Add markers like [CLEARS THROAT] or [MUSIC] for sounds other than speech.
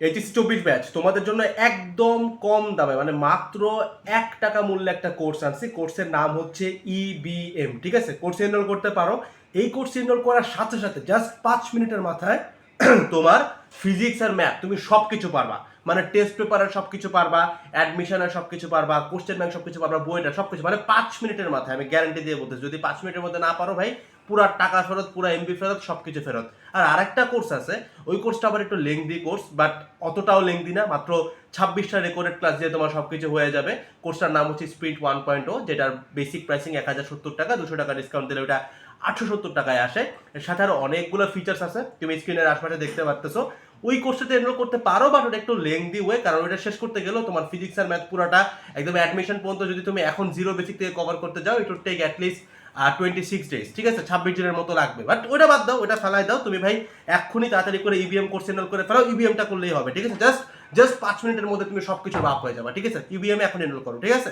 HSC চব্বিশ batch তোমাদের জন্য একদম কম দামে মানে মাত্র এক টাকা মূল্যে একটা কোর্স আনছি। কোর্সের নাম হচ্ছে ইবিএম ঠিক আছে? কোর্স এনরোল করতে পারো। এই কোর্স এনরোল করার সাথে সাথে জাস্ট পাঁচ মিনিটের মাথায় [CLEARS THROAT] তোমার ফিজিক্স আর ম্যাথ তুমি সব কিছু পারবা। মানে টেস্ট পেপারের সব কিছু পারবা অ্যাডমিশনের সব কিছু পারবা কোশ্চেন ব্যাংক সব কিছু পারবা বইটা সব কিছু মানে পাঁচ মিনিটের মাথায়, আমি গ্যারান্টি দিয়ে বলতেছি। যদি পাঁচ মিনিটের মধ্যে না পারো ভাই, পুরা টাকা ফেরত, পুরা এমবি ফেরত সব কিছু ফেরত। আর আরেকটা কোর্স আছে, ওই কোর্সটা আবার একটু লেংদি কোর্স বাট অতটাও লেংদি না, মাত্র ছাব্বিশটা রেকর্ডেড ক্লাস দিয়ে তোমার সব কিছু হয়ে যাবে। কোর্সটার নাম হচ্ছে স্প্রিন্ট ওয়ান পয়েন্ট ও যেটার বেসিক প্রাইসিং এক হাজার সত্তর টাকা, দুশো টাকা ডিসকাউন্ট দিলে ওটা আটশো সত্তর টাকায় আসে। এর সাথে আরও অনেকগুলো ফিচার্স আছে, তুমি স্ক্রিনের আশপাশে দেখতে পারতেছো। ওই কোর্সটাতে এনরোল করতে পারো বাট ওটা একটু লেংদি ওয়ে কারণ ওটা শেষ করতে গেলেও তোমার ফিজিক্স আর ম্যাথ পুরোটা একদম অ্যাডমিশন পর্যন্ত যদি তুমি এখন জিরো বেসিক থেকে কভার করতে যাও it take at least twenty six days ঠিক আছে? ছাব্বিশ দিনের মতো লাগবে। বাট ওটা বাদ দাও ওটা ফেলাই দাও। তুমি ভাই এক্ষুনি তাড়াতাড়ি করে ইভিএম কোর্স এনরোল করে ফেলাও ইভিএমটা করলেই হবে, ঠিক আছে? জাস্ট জাস্ট পাঁচ মিনিটের মধ্যে তুমি সব কিছু হয়ে যাবে, ঠিক আছে? ইভিএম এখন এনরোল করো, ঠিক আছে?